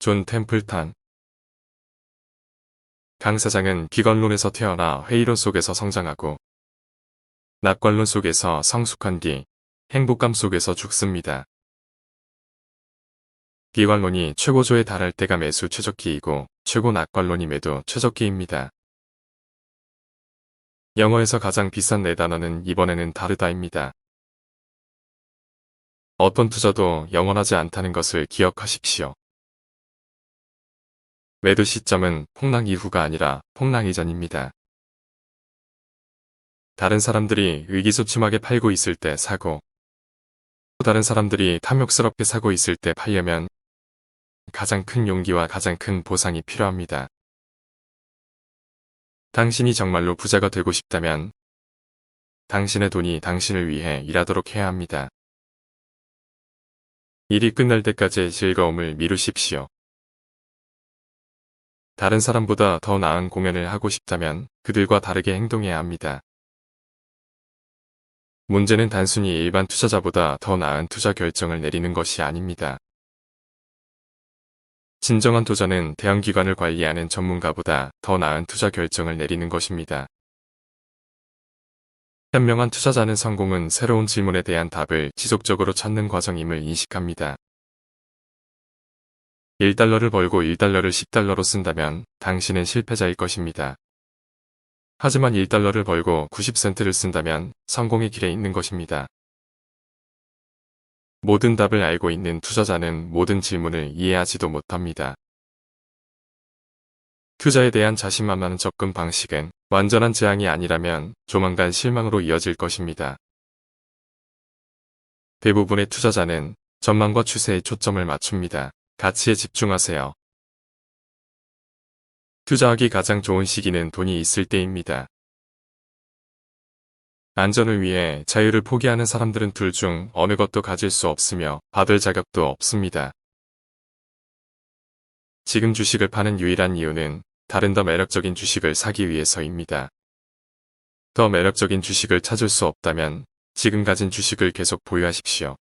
존 템플턴 강 사장은 기관론에서 태어나 회의론 속에서 성장하고 낙관론 속에서 성숙한 뒤 행복감 속에서 죽습니다. 기관론이 최고조에 달할 때가 매수 최적기이고 최고 낙관론이 매도 최적기입니다. 영어에서 가장 비싼 네 단어는 이번에는 다르다입니다. 어떤 투자도 영원하지 않다는 것을 기억하십시오. 매도 시점은 폭락 이후가 아니라 폭락 이전입니다. 다른 사람들이 의기소침하게 팔고 있을 때 사고, 또 다른 사람들이 탐욕스럽게 사고 있을 때 팔려면 가장 큰 용기와 가장 큰 보상이 필요합니다. 당신이 정말로 부자가 되고 싶다면 당신의 돈이 당신을 위해 일하도록 해야 합니다. 일이 끝날 때까지의 즐거움을 미루십시오. 다른 사람보다 더 나은 공연을 하고 싶다면 그들과 다르게 행동해야 합니다. 문제는 단순히 일반 투자자보다 더 나은 투자 결정을 내리는 것이 아닙니다. 진정한 투자는 대형기관을 관리하는 전문가보다 더 나은 투자 결정을 내리는 것입니다. 현명한 투자자는 성공은 새로운 질문에 대한 답을 지속적으로 찾는 과정임을 인식합니다. 1달러를 벌고 1달러를 10달러로 쓴다면 당신은 실패자일 것입니다. 하지만 1달러를 벌고 90센트를 쓴다면 성공의 길에 있는 것입니다. 모든 답을 알고 있는 투자자는 모든 질문을 이해하지도 못합니다. 투자에 대한 자신만만한 접근 방식은 완전한 재앙이 아니라면 조만간 실망으로 이어질 것입니다. 대부분의 투자자는 전망과 추세에 초점을 맞춥니다. 가치에 집중하세요. 투자하기 가장 좋은 시기는 돈이 있을 때입니다. 안전을 위해 자유를 포기하는 사람들은 둘 중 어느 것도 가질 수 없으며 받을 자격도 없습니다. 지금 주식을 파는 유일한 이유는 다른 더 매력적인 주식을 사기 위해서입니다. 더 매력적인 주식을 찾을 수 없다면 지금 가진 주식을 계속 보유하십시오.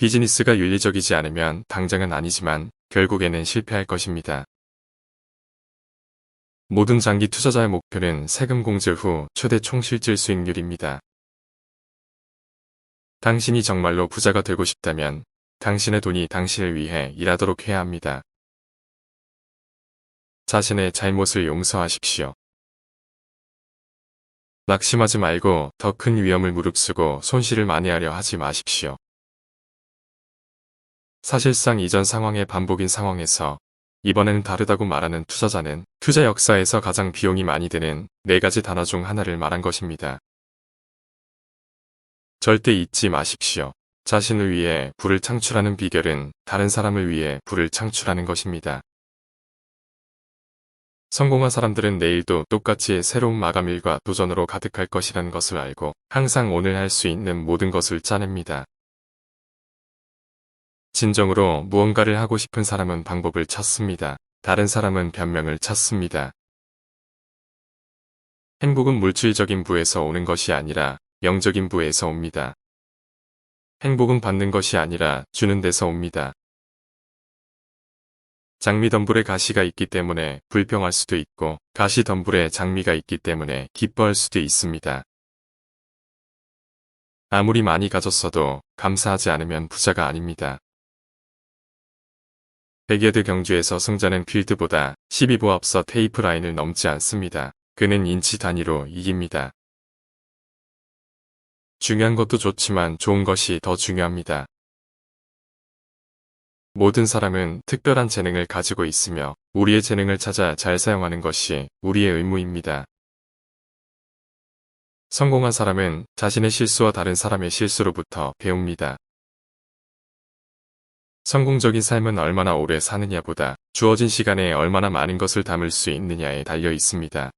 비즈니스가 윤리적이지 않으면 당장은 아니지만 결국에는 실패할 것입니다. 모든 장기 투자자의 목표는 세금 공제 후 최대 총실질 수익률입니다. 당신이 정말로 부자가 되고 싶다면 당신의 돈이 당신을 위해 일하도록 해야 합니다. 자신의 잘못을 용서하십시오. 낙심하지 말고 더 큰 위험을 무릅쓰고 손실을 만회하려 하지 마십시오. 사실상 이전 상황의 반복인 상황에서 이번에는 다르다고 말하는 투자자는 투자 역사에서 가장 비용이 많이 드는 네 가지 단어 중 하나를 말한 것입니다. 절대 잊지 마십시오. 자신을 위해 불을 창출하는 비결은 다른 사람을 위해 불을 창출하는 것입니다. 성공한 사람들은 내일도 똑같이 새로운 마감일과 도전으로 가득할 것이라는 것을 알고 항상 오늘 할 수 있는 모든 것을 짜냅니다. 진정으로 무언가를 하고 싶은 사람은 방법을 찾습니다. 다른 사람은 변명을 찾습니다. 행복은 물질적인 부에서 오는 것이 아니라 영적인 부에서 옵니다. 행복은 받는 것이 아니라 주는 데서 옵니다. 장미 덤불에 가시가 있기 때문에 불평할 수도 있고 가시 덤불에 장미가 있기 때문에 기뻐할 수도 있습니다. 아무리 많이 가졌어도 감사하지 않으면 부자가 아닙니다. 베게드 경주에서 승자는 필드보다 12보 앞서 테이프 라인을 넘지 않습니다. 그는 인치 단위로 이깁니다. 중요한 것도 좋지만 좋은 것이 더 중요합니다. 모든 사람은 특별한 재능을 가지고 있으며 우리의 재능을 찾아 잘 사용하는 것이 우리의 의무입니다. 성공한 사람은 자신의 실수와 다른 사람의 실수로부터 배웁니다. 성공적인 삶은 얼마나 오래 사느냐보다 주어진 시간에 얼마나 많은 것을 담을 수 있느냐에 달려 있습니다.